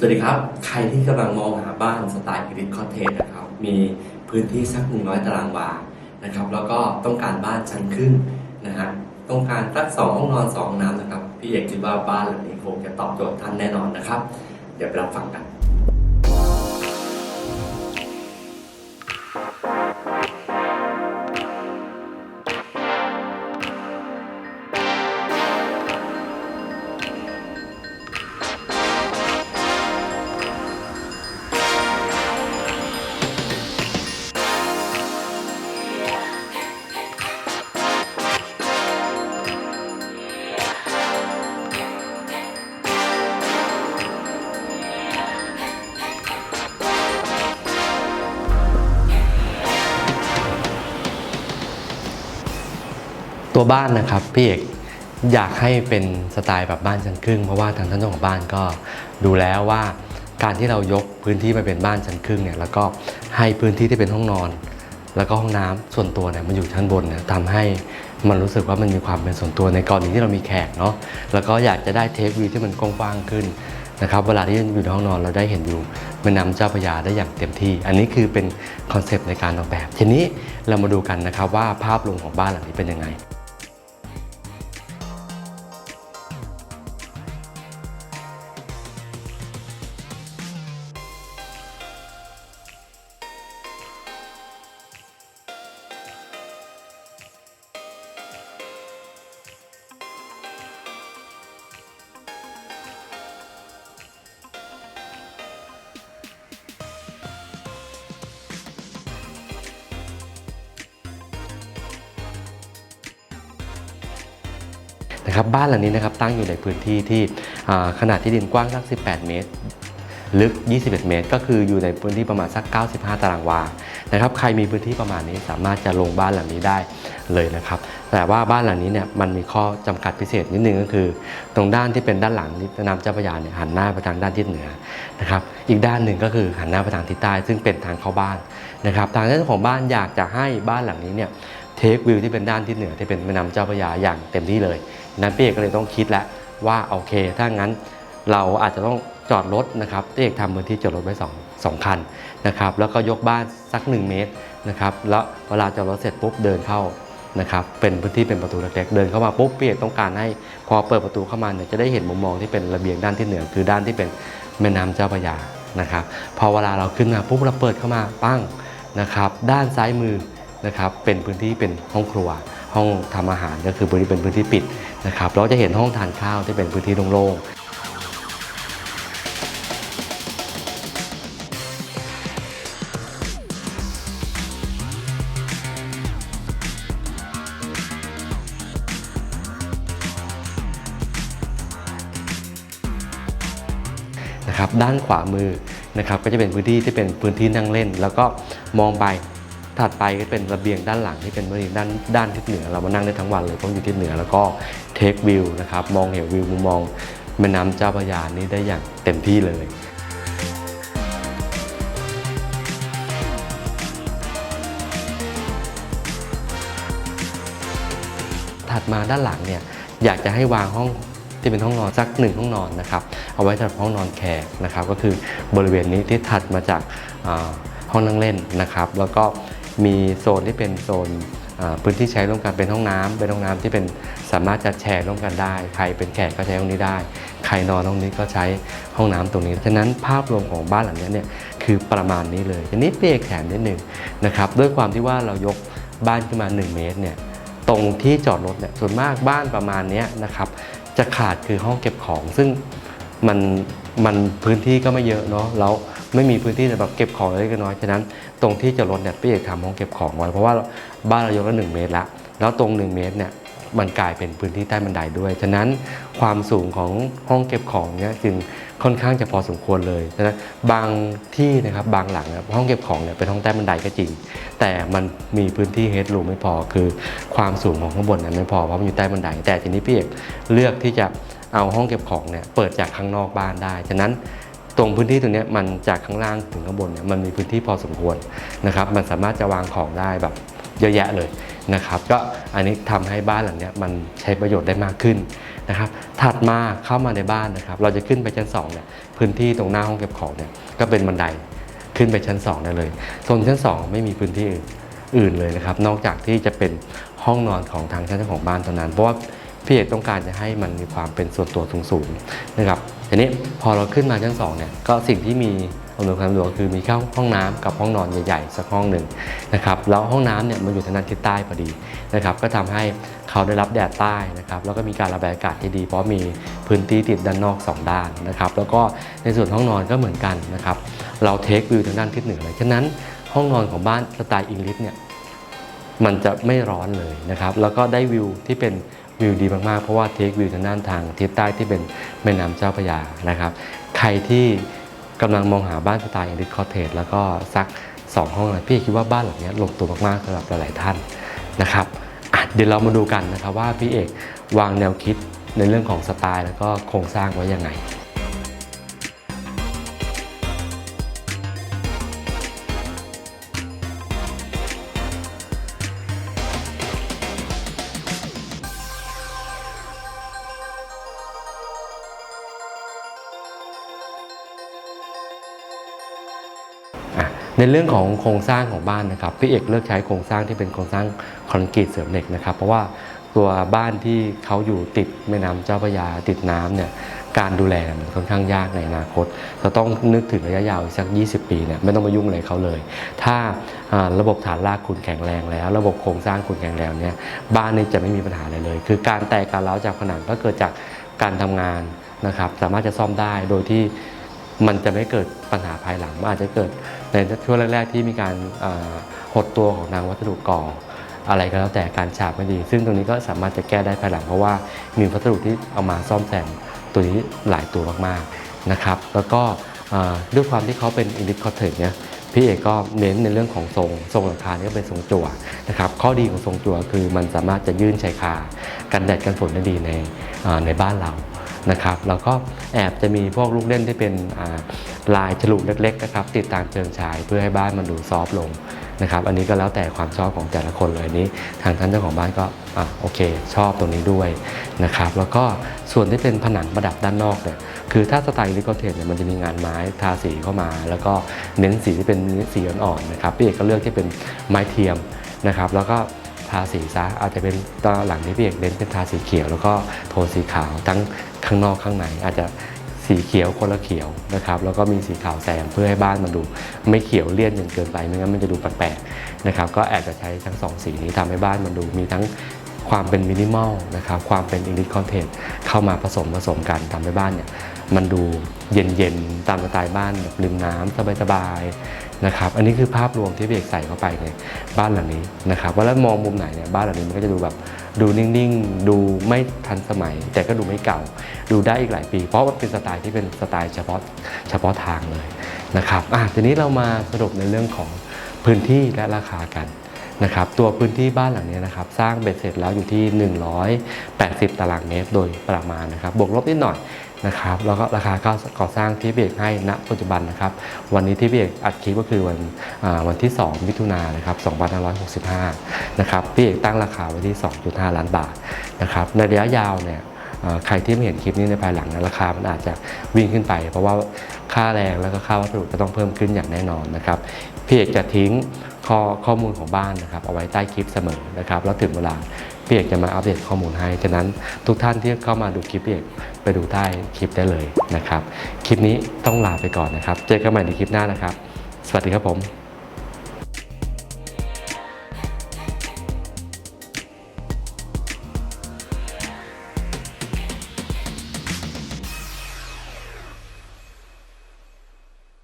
สวัสดีครับ ใครที่กำลังมองหาบ้านสไตล์กริดคอเทจนะครับ มีพื้นที่สักหนึ่งร้อยตารางวานะครับ แล้วก็ต้องการบ้านชั้นครึ่งนะฮะ ต้องการสักสองห้องนอนสองห้องน้ำนะครับ พี่เอกคิดว่าบ้านหลังนี้คงจะตอบโจทย์ท่านแน่นอนนะครับ เดี๋ยวไปรับฟังกัน ตัวบ้านนะครับพี่เอกอยากให้เป็นสไตล์แบบบ้านชั้นครึ่ง เพราะว่าทางท่านเจ้าของบ้านก็ดูแล้วว่า การที่เรายกพื้นที่มาเป็นบ้านชั้นครึ่งเนี่ยแล้วก็ให้พื้นที่ที่เป็นห้องนอน แล้วก็ห้องน้ำส่วนตัวเนี่ยมันอยู่ชั้นบนเนี่ยทำให้มันรู้สึกว่ามันมีความเป็นส่วนตัวในกรณีที่เรามีแขกเนาะแล้วก็อยากจะได้เทควิวที่มันกว้างขึ้นนะครับเวลาที่อยู่ในห้องนอนเราได้เห็นอยู่แม่น้ำเจ้าพระยาได้อย่างเต็มที่ อันนี้คือเป็นคอนเซปต์ในการออกแบบ ทีนี้เรามาดูกันนะครับว่าภาพรวมของบ้านหลังนี้เป็นยังไง นะครับบ้านหลังนี้นะครับตั้งอยู่ในพื้นที่ที่ขนาดที่ดินกว้างสัก 18 เมตร ลึก 21 เมตร ก็คืออยู่ในพื้นที่ประมาณสัก 95 ตารางวานะครับใครมีพื้นที่ประมาณนี้สามารถจะลงบ้านหลังนี้ได้เลยนะครับ แต่ว่าบ้านหลังนี้เนี่ยมันมีข้อจำกัดพิเศษนิดนึงก็คือ ตรงด้านที่เป็นด้านหลังนี่น้ำเจ้าพระยาเนี่ยหันหน้าไปทางด้านทิศเหนือนะครับอีกด้านหนึ่งก็คือหันหน้าไปทางทิศใต้ ซึ่งเป็นทางเข้าบ้านนะครับทางด้าของบ้านอยากจะให้บ้านหลังนี้เนี่ยเทควิวที่เป็นด้านทิศเหนือที่เป็นแม่น้ำเจ้าพระยาอย่างเต็มที่เลย นั้นพี่เอกก็เลยต้องคิดแล้วว่าโอเค ถ้างั้นเราอาจจะต้องจอดรถนะครับพี่เอกทำพื้นที่จอดรถไว้2 2คันนะครับแล้วก็ยกบ้านสัก 1 เมตรนะครับแล้วเวลาจอดรถเสร็จปุ๊บเดินเข้านะครับเป็นพื้นที่เป็นประตูเล็กๆเดินเข้ามาปุ๊บพี่เอกต้องการให้พอเปิดประตูเข้ามาเนี่ยจะได้เห็นมุมมองที่เป็นระเบียงด้านที่เหนือคือด้านที่เป็นแม่น้ำเจ้าพระยานะครับพอเวลาเราขึ้นมาปุ๊บเราเปิดเข้ามาปั้งนะครับด้านซ้ายมือ นะครับเป็นพื้นที่เป็นห้องครัว ห้องทำอาหารก็คือพื้นที่เป็นพื้นที่ปิดนะครับเราจะเห็นห้องทานข้าวที่เป็นพื้นที่โล่งๆนะครับด้านขวามือนะครับก็จะเป็นพื้นที่ที่เป็นพื้นที่นั่งเล่น แล้วก็มองไป ถัดไปก็เป็นระเบียงด้านหลังที่เป็นระเบียงด้านด้านทิศเหนือ เรามานั่งได้ทั้งวันเลยเพราะอยู่ทิศเหนือแล้วก็เทควิวนะครับมองเห็นวิวมุมมองแม่น้ำเจ้าพระยานี้ได้อย่างเต็มที่เลยถัดมาด้านหลังเนี่ยอยากจะให้วางห้องที่เป็นห้องนอนสักหนึ่งห้องนอนนะครับเอาไว้สำหรับห้องนอนแขกนะครับ ก็คือบริเวณนี้ที่ถัดมาจากห้องนั่งเล่นนะครับ แล้วก็ มีโซนที่เป็นโซนพื้นที่ใช้ร่วมกันเป็นห้องน้ำเป็นห้องน้ำที่เป็นสามารถจะแชร์ร่วมกันได้ ใครเป็นแขกก็ใช้ห้องนี้ได้ ใครนอนห้องนี้ก็ใช้ห้องน้ำตรงนี้ ฉะนั้นภาพรวมของบ้านหลังนี้เนี่ยคือประมาณนี้เลยทีนี้เปียกแถมนิดหนึ่งนะครับด้วยความที่ว่าเรายกบ้านขึ้นมา 1 เมตรเนี่ยตรงที่จอดรถเนี่ยส่วนมากบ้านประมาณนี้นะครับจะขาดคือห้องเก็บของ ซึ่งมันมันพื้นที่ก็ไม่เยอะเนาะแล้วไม่มีพื้นที่สำหรับเก็บของเล็กน้อยฉะนั้น ตรงที่จอดรถเนี่ยพี่เอกทำห้องเก็บของไว้เพราะว่าบ้านเรายกละหนึ่งเมตรละแล้วตรง 1 เมตรเนี่ยมันกลายเป็นพื้นที่ใต้บันไดด้วย ฉะนั้นความสูงของห้องเก็บของเนี่ยจึงค่อนข้างจะพอสมควรเลยฉะนั้นบางที่นะครับบางหลังห้องเก็บของเนี่ยเป็นห้องใต้บันไดก็จริง แต่มันมีพื้นที่เฮดรูมไม่พอคือความสูงของข้างบนนั้นไม่พอเพราะมันอยู่ใต้บันได แต่ทีนี้พี่เอกเลือกที่จะเอาห้องเก็บของเนี่ยเปิดจากข้างนอกบ้านได้ ฉะนั้น ตรงพื้นที่ตรงนี้มันจากข้างล่างถึงข้างบนเนี่ยมันมีพื้นที่พอสมควรนะครับ มันสามารถจะวางของได้แบบเยอะแยะเลยนะครับ ก็อันนี้ทำให้บ้านหลังนี้มันใช้ประโยชน์ได้มากขึ้นนะครับ ถัดมาเข้ามาในบ้านนะครับ เราจะขึ้นไปชั้น2เนี่ยพื้นที่ตรงหน้าห้องเก็บของเนี่ยก็เป็นบันไดขึ้นไปชั้น 2 ได้เลยโซนชั้น 2 ไม่มีพื้นที่อื่นอื่นเลยนะครับ นอกจากที่จะเป็นห้องนอนของทางเจ้าของบ้านเท่านั้นเพราะว่า พี่เอกต้องการจะให้มันมีความเป็นส่วนตัวสูงๆนะครับทีนี้พอเราขึ้นมาชั้น2เนี่ยก็สิ่งที่มีอำนวยความสะดวกคือมีแค่ห้องน้ำกับห้องนอนใหญ่ๆสักห้องหนึ่งนะครับแล้วห้องน้ำเนี่ยมันอยู่ทางด้านทิศใต้พอดีนะครับก็ทำให้เขาได้รับแดดใต้นะครับแล้วก็มีการระบายอากาศที่ดี เพราะมีพื้นที่ติดด้านนอก 2 ด้านนะครับแล้วก็ในส่วนห้องนอนก็เหมือนกันนะครับเราเทควิวทางด้านทิศเหนือเลยฉะนั้นห้องนอนของบ้านสไตล์อิงลิสเนี่ยมันจะไม่ร้อนเลยนะครับแล้วก็ได้วิวที่เป็น วิวดีมากๆ เพราะว่าเทควิวทางด้านทางทิศใต้ที่เป็นแม่น้ำเจ้าพระยานะครับ ใครที่กำลังมองหาบ้านสไตล์อินดิคอเทสแล้วก็ซัก 2 ห้องนะพี่คิดว่าบ้านหลังนี้ลงตัวมากๆสำหรับหลายๆท่านนะครับเดี๋ยวเรามาดูกันนะครับว่าพี่เอกวางแนวคิดในเรื่องของสไตล์แล้วก็โครงสร้างไว้ยังไง ในเรื่องของโครงสร้างของบ้านนะครับพี่เอกเลือกใช้โครงสร้างที่เป็นโครงสร้างคอนกรีตเสริมเหล็กนะครับ เพราะว่าตัวบ้านที่เขาอยู่ติดแม่น้ำเจ้าพระยาติดน้ำเนี่ยการดูแลมันค่อนข้างยากในอนาคตเราต้องนึกถึงระยะยาวอีกสัก 20 ปีเนี่ยไม่ต้องมายุ่งอะไรเขาเลย ถ้าระบบฐานรากคุณแข็งแรงแล้ว ระบบโครงสร้างคุณแข็งแรงเนี่ยบ้านนี้จะไม่มีปัญหาอะไรเลย คือการแตกการร้าวจากผนังก็เกิดจากการทำงานนะครับสามารถจะซ่อมได้โดยที่ มันจะไม่เกิดปัญหาภายหลังมันอาจจะเกิดในช่วงแรก ๆ ที่มีการหดตัวของทางวัสดุก่ออะไรก็แล้วแต่การฉาบไม่ดี ซึ่งตรงนี้ก็สามารถจะแก้ได้ภายหลังเพราะว่ามีวัสดุที่เอามาซ่อมแซมตัวนี้หลายตัวมากๆนะครับแล้วก็ด้วยความที่เขาเป็นอินดิคอเทกเนี่ยพี่เอกก็เน้นในเรื่องของทรงทรงหลังคานี่ก็เป็นทรงจั่วนะครับข้อดีของทรงจั่วคือมันสามารถจะยื่นชายคากันแดดกันฝนได้ดีในในบ้านเรา นะครับแล้วก็แอบจะมีพวกลูกเล่นที่เป็นลายฉลุเล็กๆนะครับติดตามเชิงชายเพื่อให้บ้านมันดูซอฟต์ลงนะครับอันนี้ก็แล้วแต่ความชอบของแต่ละคนเลยนนี้ ทางท่านเจ้าของบ้านก็อะโอเค ชอบตรงนี้ด้วยนะครับแล้วก็ส่วนที่เป็นผนังประดับด้านนอกเนี่ยคือถ้าสไตล์ลิโกเทนเนี่ยมันจะมีงานไม้ทาสีเข้ามา แล้วก็เน้นสีที่เป็นสีอ่อนๆนะครับพี่เอกก็เลือกที่เป็นไม้เทียมนะครับแล้วก็ทาสีซะอาจจะเป็นตอนหลังนี้พี่เอกเน้นเป็นทาสีเขียวแล้วก็โทนสีขาวทั้ง ข้างนอกข้างในอาจจะสีเขียวคนละเขียวนะครับแล้วก็มีสีขาวแซมเพื่อให้บ้านมันดู ไม่เขียวเลี่ยนจนเกินไปไม่งั้นมันจะดูแปลกๆนะครับก็แอบจะใช้ทั้งสองสีนี้ทำให้บ้านมันดูมีทั้งความเป็นมินิมอลนะครับความเป็นอินดิคอนเทนต์เข้ามาผสมผสมกันทำให้บ้านเนี่ยมันดูเย็นๆ ตามสไตล์บ้านแบบริมน้ำสบายๆนะครับอันนี้คือภาพรวมที่พี่เอกใส่เข้าไปในบ้านหลังนี้นะครับว่าแล้วมองมุมไหนเนี่ยบ้านหลังนี้มันก็จะดูแบบ ดูนิ่งๆ ดูไม่ทันสมัย แต่ก็ดูไม่เก่า ดูได้อีกหลายปี เพราะว่าเป็นสไตล์ที่เป็นสไตล์เฉพาะเฉพาะทางเลยนะครับอะทีนี้เรามาสรุปในเรื่องของพื้นที่และราคากันนะครับตัวพื้นที่บ้านหลังนี้นะครับสร้างเบ็ดเสร็จแล้วอยู่ที่ 180 ตารางเมตรโดยประมาณนะครับบวกลบนิดหน่อย นะครับแล้วก็ราคาก่อสร้างที่พี่เอกให้ณปัจจุบันนะครับ วันนี้ที่พี่เอกอัดคลิปก็คือวันวันที่ 2 มิถุนายนนะครับ2565 นะครับพี่เอกตั้งราคาไว้ที่ 2.5 ล้านบาทนะครับในระยะยาวเนี่ยใครที่ไม่เห็นคลิปนี้ในภายหลังนะราคามันอาจจะวิ่งขึ้นไป เพราะว่าค่าแรงแล้วก็ค่าวัสดุจะต้องเพิ่มขึ้นอย่างแน่นอนนะครับพี่เอกจะทิ้งข้อข้อมูลของบ้านนะครับเอาไว้ใต้คลิปเสมอนะครับแล้วถึงเวลา พี่เอกจะมาอัปเดตข้อมูลให้ฉะนั้นทุกท่านที่เข้ามาดูคลิปพี่เอกไปดูใต้คลิปได้เลยนะครับ คลิปนี้ต้องลาไปก่อนนะครับ เจอกันใหม่ในคลิปหน้านะครับ สวัสดีครับผม